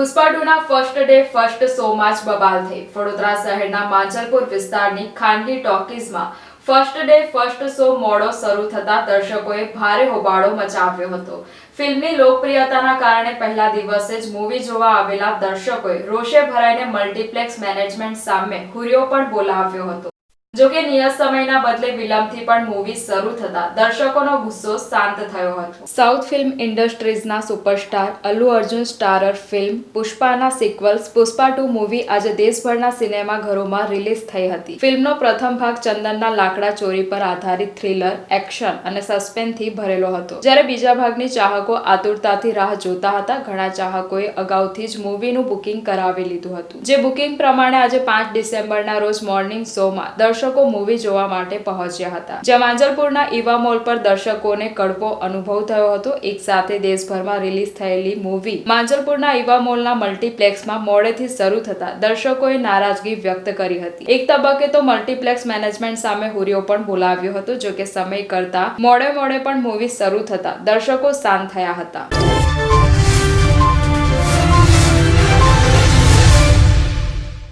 પુષ્પા ટુના first day first શોમાં જ બબાલ થઈ. વડોદરા શહેરના માંજલપુર વિસ્તારની ખાનગી ટોકીઝમાં ફર્સ્ટ ડે ફર્સ્ટ શો મોડો શરૂ થતા દર્શકોએ ભારે હોબાળો મચાવ્યો હતો. ફિલ્મની લોકપ્રિયતાના કારણે પહેલા દિવસે જ મૂવી જોવા આવેલા દર્શકોએ રોષે ભરાઈને મલ્ટીપ્લેક્સ મેનેજમેન્ટ સામે હુરિયો પણ બોલાવ્યો હતો. જોકે નિયત સમયના બદલે વિલંબથી પણ મૂવી શરૂ થતા દર્શકોનો ગુસ્સો શાંત થયો હતો. South film ઇન્ડસ્ટ્રીઝના superstar Allu Arjun starrer film પુષ્પાના sequels Pushpa two movie આજે દેશભરના સિનેમાઘરોમાં રિલીઝ થઈ હતી. ફિલ્મનો પ્રથમ ભાગ ચંદનના લાકડા ચોરી પર આધારિત થ્રિલર એક્શન અને સસ્પેન્સથી ભરેલો હતો. જ્યારે બીજા ભાગની ચાહકો આતુરતાથી રાહ જોતા હતા, ઘણા ચાહકોએ અગાઉથી જ મૂવીનું બુકિંગ કરાવી લીધું હતું. જે બુકિંગ પ્રમાણે આજે પાંચ ડિસેમ્બરના રોજ મોર્નિંગ શોમાં દર્શકો મૂવી જોવા માટે પહોંચ્યા હતા. જ્યાં માંજલપુરના ઈવા મોલ પર દર્શકોને કડવો અનુભવ થયો હતો. એક સાથે દેશભરમાં રિલીઝ થયેલી મૂવી માંજલપુરના ઈવા મોલના મલ્ટીપ્લેક્સમાં મોડેથી શરૂ થતા દર્શકોએ નારાજગી વ્યક્ત કરી હતી. એક તબક્કે તો મલ્ટીપ્લેક્સ મેનેજમેન્ટ સામે હુરિયો પણ બોલાવ્યો હતો જો કે સમય કરતા મોડે મોડે પણ મૂવી શરૂ થતા દર્શકો શાંત થયા હતા.